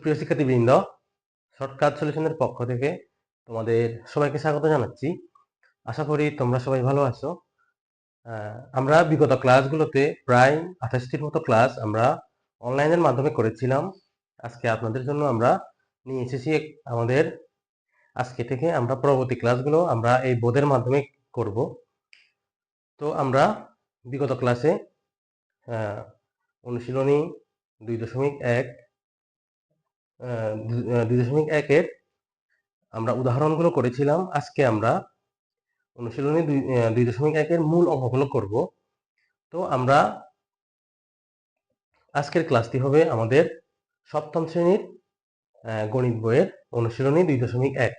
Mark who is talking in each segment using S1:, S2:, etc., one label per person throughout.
S1: সুপ্রিয় শিক্ষার্থীবৃন্দ, শর্টকাট সলিউশনের পক্ষ থেকে তোমাদের সবাইকে স্বাগত জানাচ্ছি। আশা করি তোমরা সবাই ভালো আছো। আমরা বিগত ক্লাসগুলোতে প্রায় আঠাশটির মতো ক্লাস আমরা অনলাইনের মাধ্যমে করেছিলাম। আজকে আপনাদের জন্য আমরা নিয়ে এসেছি আমাদের আজকে থেকে আমরা পরবর্তী ক্লাসগুলো আমরা এই বোর্ডের মাধ্যমে করব। তো আমরা বিগত ক্লাসে অনুশীলনী দুই দশমিক এক দুই দশমিক একের আমরা উদাহরণগুলো করেছিলাম। আজকে আমরা অনুশীলনী দুই দুই দশমিক একের মূল অঙ্কগুলো করব। তো আমরা আজকের ক্লাসটি হবে আমাদের সপ্তম শ্রেণির গণিত বইয়ের অনুশীলনী দুই দশমিক এক।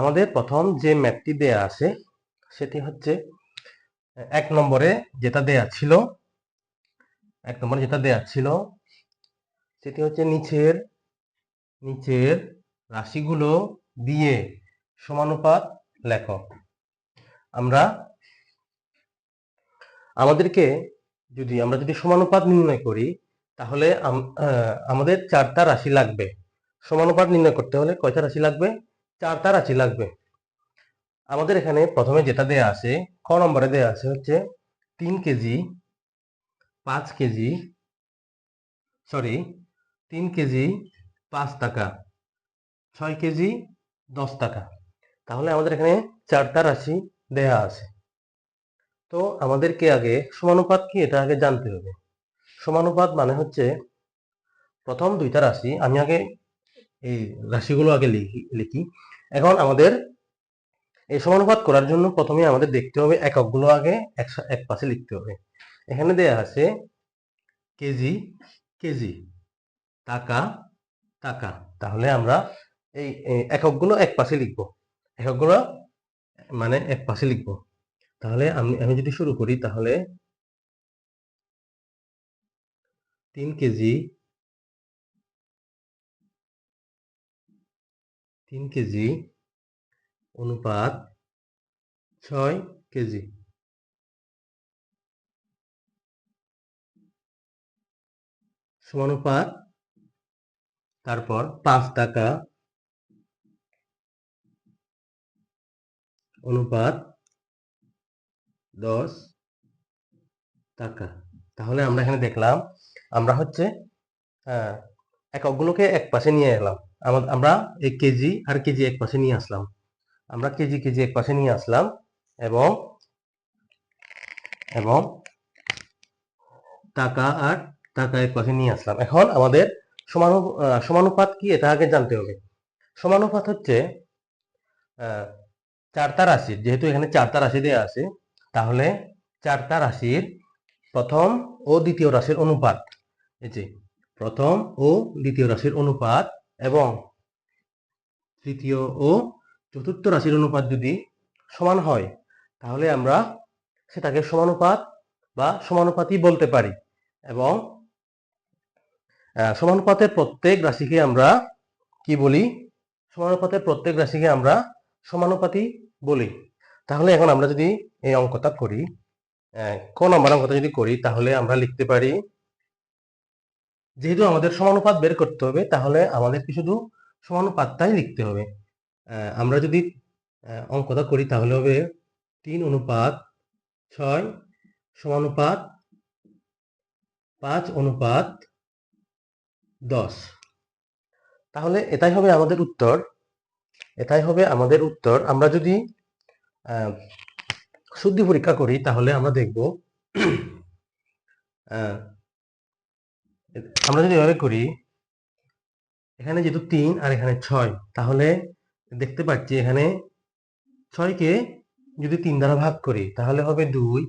S1: আমাদের প্রথম যে ম্যাথটি দেয়া আছে, সেটি হচ্ছে এক নম্বরে যেটা দেয়া ছিল, এক নম্বরে যেটা দেয়া ছিল, সেটি হচ্ছে নিচের নিচের রাশিগুলো দিয়ে সমানুপাত লেখো আমরা আমাদেরকে যদি, আমরা যদি সমানুপাত নির্ণয় করি, তাহলে আমাদের চারটা রাশি লাগবে। সমানুপাত নির্ণয় করতে হলে কয়টা রাশি লাগবে? চারটা রাশি লাগবে। আমাদের এখানে প্রথমে যেটা দেয়া আছে, ক নম্বরে দেয়া আছে হচ্ছে তিন কেজি, পাঁচ কেজি সরি তিন কেজি পাঁচ টাকা, ছয় কেজি দশ টাকা। তাহলে আমাদের এখানে চারটা রাশি দেয়া আছে। তো আমাদেরকে আগে সমানুপাত কি এটা আগে জানতে হবে। সমানুপাত মানে হচ্ছে প্রথম দুইটা রাশি, আমি আগে এই রাশিগুলো আগে লিখি লিখি। এখন আমাদের এই সমানুপাত করার জন্য প্রথমে আমাদের দেখতে হবে এককগুলো আগে এক পাশে লিখতে হবে। এখানে দেয়া আছে কেজি কেজি, টাকা টাকা তাহলে আমরা এই এককগুলো এক পাশে লিখব। এককগুলো মানে এক পাশে লিখব। তাহলে আমি আমি যদি শুরু করি, তাহলে তিন কেজি তিন কেজি অনুপাত ছয় কেজি। সমানুপাত তারপর পাঁচ টাকা অনুপাত দশ টাকা। তাহলে আমরা এখানে দেখলাম আমরা হচ্ছে আহ, এককগুলোকে এক পাশে নিয়ে এলাম। আমরা এই কেজি আর কেজি এক পাশে নিয়ে আসলাম। আমরা কেজি কেজি এক পাশে নিয়ে আসলাম এবং এবং টাকা আর টাকা এক পাশে নিয়ে আসলাম। এখন আমাদের সমানু সমানুপাত কি এটা আগে জানতে হবে। সমানুপাত হচ্ছে চারটা রাশির যেহেতু এখানে চারটা রাশি দেওয়া আছে, তাহলে চারটা রাশির প্রথম ও দ্বিতীয় রাশির অনুপাত, এই প্রথম ও দ্বিতীয় রাশির অনুপাত এবং তৃতীয় ও চতুর্থ রাশির অনুপাত যদি সমান হয়, তাহলে আমরা সেটাকে সমানুপাত বা সমানুপাতই বলতে পারি এবং সমানুপাতের প্রত্যেক রাশিকে আমরা কি বলি? সমানুপাতের প্রত্যেক রাশিকে আমরা সমানুপাতই বলি। তাহলে এখন আমরা যদি এই অঙ্কটা করি আহ, ক নম্বর অঙ্কটা যদি করি তাহলে আমরা লিখতে পারি যেহেতু আমাদের সমানুপাত বের করতে হবে তাহলে আমাদেরকে শুধু সমানুপাতটাই লিখতে হবে। আমরা যদি অঙ্কটা করি তাহলে হবে তিন অনুপাত ছয় সমানুপাত পাঁচ অনুপাত দশ। তাহলে এটাই হবে আমাদের উত্তর। এটাই হবে আমাদের উত্তর। আমরা যদি শুদ্ধি পরীক্ষা করি, তাহলে আমরা দেখব আমরা যদি এভাবে করি, এখানে যেহেতু তিন আর এখানে ছয়, তাহলে দেখতে পাচ্ছি এখানে ছয়কে যদি তিন দ্বারা ভাগ করি, তাহলে হবে দুই।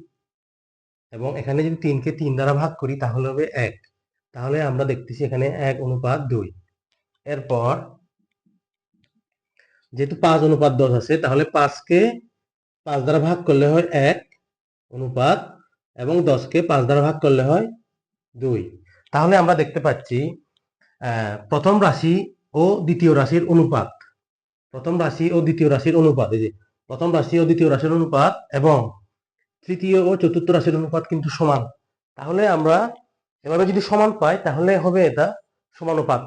S1: এবং এখানে যদি তিনকে তিন দ্বারা ভাগ করি, তাহলে হবে এক। তাহলে আমরা দেখতেছি এখানে এক অনুপাত দুই। এরপর যেহেতু পাঁচ অনুপাত দশ আছে, তাহলে পাঁচকে পাঁচ দ্বারা ভাগ করলে হয় এক অনুপাত এবং দশকে পাঁচ দ্বারা ভাগ করলে হয় দুই। তাহলে আমরা দেখতে পাচ্ছি প্রথম রাশি ও দ্বিতীয় রাশির অনুপাত। প্রথম রাশি ও দ্বিতীয় রাশির অনুপাত, এই যে প্রথম রাশি ও দ্বিতীয় রাশির অনুপাত এবং তৃতীয় ও চতুর্থ রাশির অনুপাত কিন্তু সমান। তাহলে আমরা এভাবে যদি সমান পাই তাহলে হবে এটা সমানুপাত।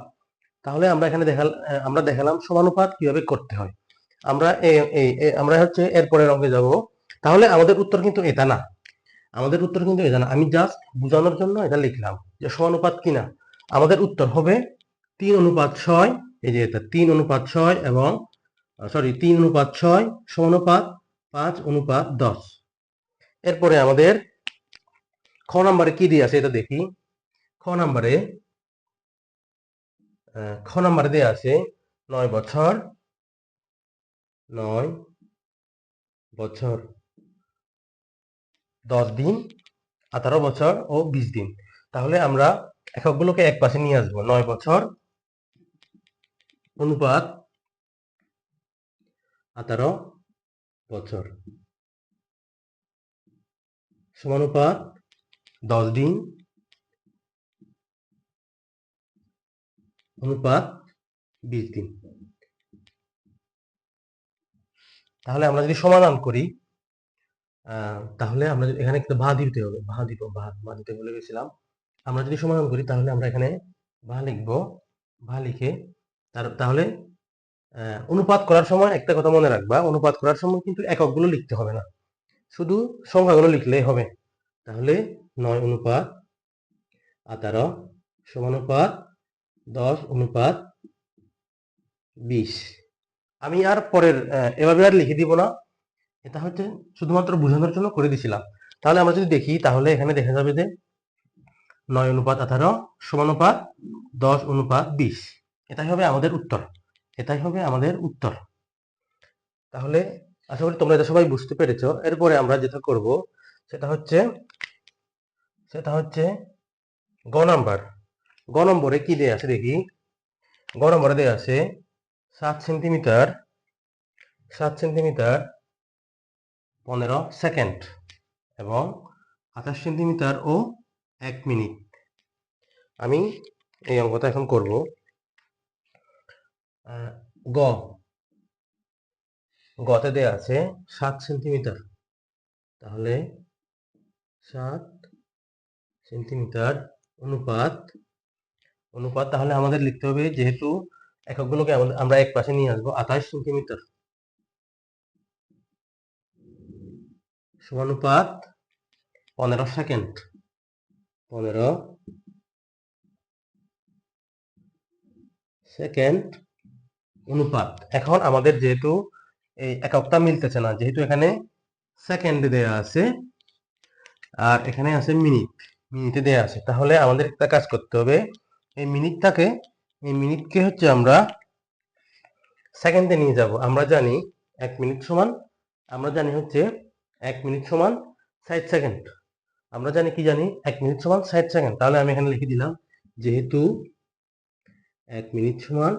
S1: তাহলে আমরা এখানে দেখাল আমরা দেখালাম সমানুপাত কীভাবে করতে হয়। আমরা আমরা হচ্ছে এরপরের অঙ্কে যাব। তাহলে আমাদের উত্তর কিন্তু এটা না। আমাদের উত্তর কিন্তু এটা না। আমি জাস্ট বোঝানোর জন্য এটা লিখলাম যে সমানুপাত কিনা। আমাদের উত্তর হবে তিন অনুপাত ছয়, এই যে এটা, তিন অনুপাত ছয় এবং সরি তিন অনুপাত ছয় সমানুপাত পাঁচ অনুপাত দশ। এরপরে আমাদের খ নাম্বারে কি দিয়ে আছে এটা দেখি। খ নাম্বারে খ নাম্বারে দেওয়া আছে নয় বছর নয় বছর, দশ দিন, আঠারো বছর ও বিশ দিন। তাহলে আমরা এককগুলোকে এক পাশে নিয়ে আসব, নয় বছর, অনুপাত আঠারো বছর। সমানুপাত দশ দিন অনুপাত বিশ দিন তাহলে আমরা যদি সমাধান করি তাহলে আমরা এখানে একটা ভা দিতে হবে ভা দিব ভা ভা দিতে বলে গেছিলাম। আমরা যদি সমাধান করি, তাহলে আমরা এখানে ভা লিখব ভা লিখে তার, তাহলে অনুপাত করার সময় একটা কথা মনে রাখবা, অনুপাত করার সময় কিন্তু এককগুলো লিখতে হবে না। শুধু সংখ্যাগুলো লিখলেই হবে। তাহলে নয় অনুপাত আঠারো সমানুপাত দশ অনুপাত বিশ। আমি আর পরের এভাবে আর লিখে দিব না। এটা হচ্ছে শুধুমাত্র বোঝানোর জন্য করে দিছিলাম। তাহলে আমরা যদি দেখি, তাহলে এখানে দেখা যাবে যে নয় অনুপাত আঠারো সমানুপাত দশ অনুপাত বিশ। এটাই হবে আমাদের উত্তর। এটাই হবে আমাদের উত্তর। তাহলে আশা করি তোমরা এটা সবাই বুঝতে পেরেছ। এরপরে আমরা যেটা করব, সেটা হচ্ছে সেটা হচ্ছে গ নাম্বার। গ নম্বরে কি দেয়া আছে দেখি? গ নম্বরে দেয়া আছে সাত সেন্টিমিটার সাত সেন্টিমিটার পনেরো সেকেন্ড এবং আঠাশ সেন্টিমিটার ও এক মিনিট। আমি এই অঙ্কটা এখন করব। গ। গতে দেয়া আছে সাত সেন্টিমিটার। তাহলে সাত সেন্টিমিটার অনুপাত অনুপাত তাহলে আমাদের লিখতে হবে যেহেতু এককগুলোকে আমরা এক পাশে নিয়ে আসব, আঠাশ সেন্টিমিটার। সমানুপাত পনেরো সেকেন্ড। পনেরো সেকেন্ড অনুপাত। এখন আমাদের যেহেতু এই এককটা মিলতেছে না, যেহেতু এখানে সেকেন্ড দেয়া আছে আর এখানে আছে মিনিট, মিনিটে দেয়া আছে। তাহলে আমাদের একটা কাজ করতে হবে। এই মিনিটটাকে, এই মিনিটকে হচ্ছে আমরা সেকেন্ডে নিয়ে যাব। আমরা জানি এক মিনিট সমান, আমরা জানি হচ্ছে এক মিনিট সমান ষাট সেকেন্ড। আমরা জানি কি জানি? এক মিনিট সমান ষাট সেকেন্ড। তাহলে আমি এখানে লিখে দিলাম, যেহেতু এক মিনিট সমান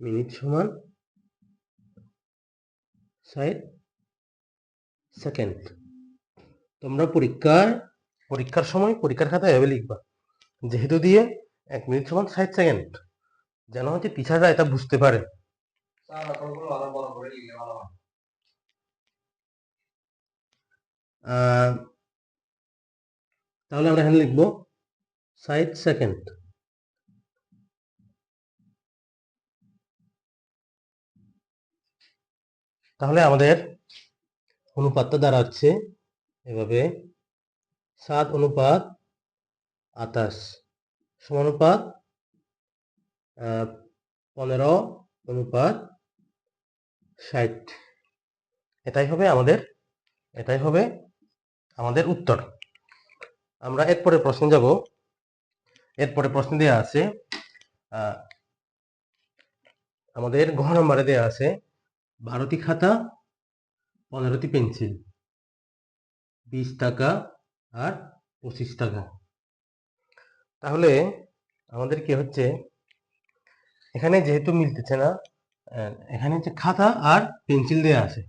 S1: মিনিট সমান ষাট সেকেন্ড। তোমরা পরীক্ষায় পরীক্ষার সময় পরীক্ষার খাতায় এভাবে লিখবা। যেহেতু দিয়ে এক মিনিট সমান ষাট সেকেন্ড। যেন হচ্ছে পিছা যায় এটা বুঝতে পারে। তাহলে আমরা এখানে লিখব ষাট সেকেন্ড। তাহলে আমাদের অনুপাতটা দাঁড়াচ্ছে এভাবে। সাত অনুপাত আঠাশ সমানুপাত পনেরো অনুপাত ষাট। এটাই হবে আমাদের, এটাই হবে আমাদের উত্তর। আমরা এরপরে প্রশ্ন যাব। এরপরে প্রশ্ন দেওয়া আছে আমাদের ঘ নম্বরে দেওয়া আছে, বারোটি খাতা, পনেরোটি পেন্সিল, বিশ টাকা আর পঁচিশ টাকা। তাহলে আমাদের কি হচ্ছে? এখানে যেহেতু মিলতেছে না এখানে হচ্ছে খাতা আর পেন্সিল দেওয়া আছে।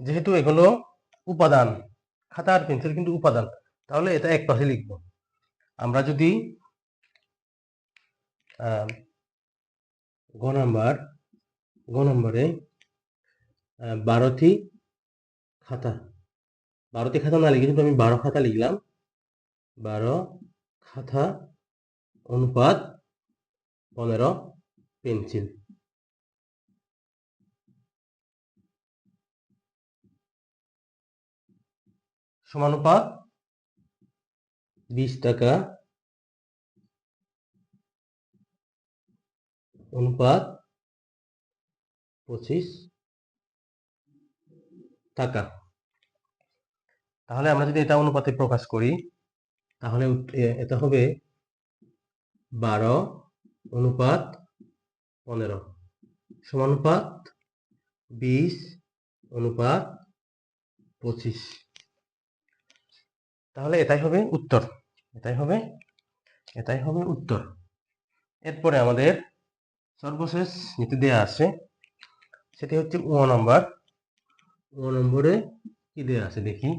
S1: যেহেতু এগুলো উপাদান, খাতা আর পেন্সিল কিন্তু উপাদান, তাহলে এটা এক পাশে লিখব। আমরা যদি গ নাম্বার, গ নম্বরে বারোটি খাতা বারোটি খাতা না লিখে কিন্তু আমি বারো খাতা লিখলাম, বারো খাতা অনুপাত পনেরো পেন্সিল। সমানুপাত বিশ টাকা। অনুপাত পঁচিশ টাকা। তাহলে আমরা যদি এটা অনুপাতে প্রকাশ করি তাহলে এটা হবে বারো অনুপাত পনেরো সমানুপাত বিশ অনুপাত পঁচিশ। তাহলে এটাই হবে উত্তর। এটাই হবে এটাই হবে উত্তর। এরপরে আমাদের সর্বশেষ নীতি দেয়া আছে, সেটি হচ্ছে ও নম্বর। ও নম্বরে কি দেয়া আছে দেখি?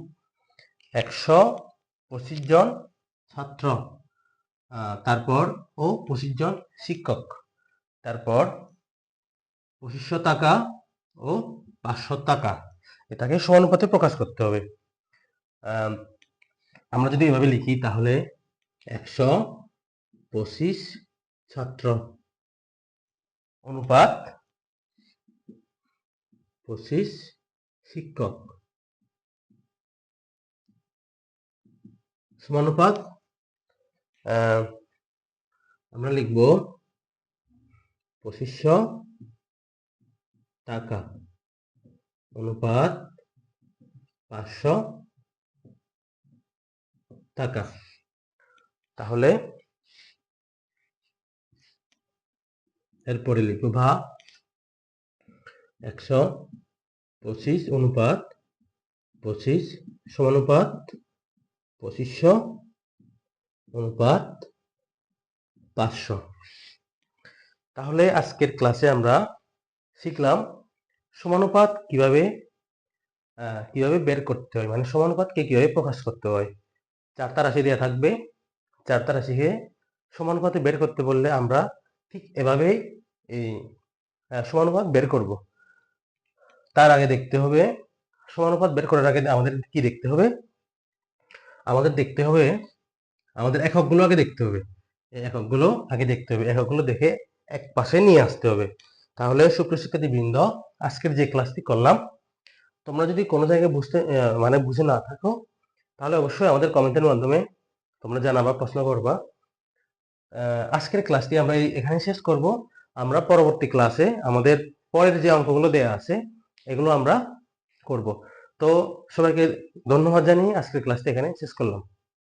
S1: একশো পঁচিশ জন ছাত্র তারপর ও পঁচিশ জন শিক্ষক। তারপর পঁচিশশো টাকা ও পাঁচশো টাকা, এটাকে সমানুপাতে প্রকাশ করতে হবে। আমরা যদি এভাবে লিখি তাহলে একশো পঁচিশ ছাত্র অনুপাত পঁচিশ শিক্ষক। সমানুপাত আমরা লিখব পঁচিশশো টাকা, অনুপাত পাঁচশো টাকা। তাহলে এরপরে লিখব ভা একশো পঁচিশ অনুপাত পঁচিশ সমানুপাত পঁচিশশো অনুপাত পাঁচশো। তাহলে আজকের ক্লাসে আমরা শিখলাম সমানুপাত কীভাবে কীভাবে বের করতে হয় মানে সমানুপাতকে কীভাবে প্রকাশ করতে হয়। চারটা রাশি দেওয়া থাকবে। চারটা রাশিকে সমানুপাতে বের করতে বললে আমরা ঠিক এভাবেই এই সমানুপাত বের করব। তার আগে দেখতে হবে, সমানুপাত বের করার আগে আমাদের কি দেখতে হবে? আমাদের দেখতে হবে আমাদের এককগুলো আগে দেখতে হবে। এককগুলো আগে দেখতে হবে। এককগুলো দেখে এক পাশে নিয়ে আসতে হবে। তাহলে সুপ্রিয় শিক্ষার্থী বৃন্দ আজকের যে ক্লাসটি করলাম, তোমরা যদি কোনো জায়গায় বুঝতে মানে বুঝে না থাকো, তাহলে অবশ্যই আমাদের কমেন্টের মাধ্যমে তোমরা জানাবা, প্রশ্ন করবা। আজকের ক্লাসটি আমরা এখানে শেষ করব। আমরা পরবর্তী ক্লাসে আমাদের পরের যে অঙ্কগুলো দেয়া আছে, এগুলো আমরা করব। তো সবাইকে ধন্যবাদ জানিয়ে আজকের ক্লাসটি এখানে শেষ করলাম।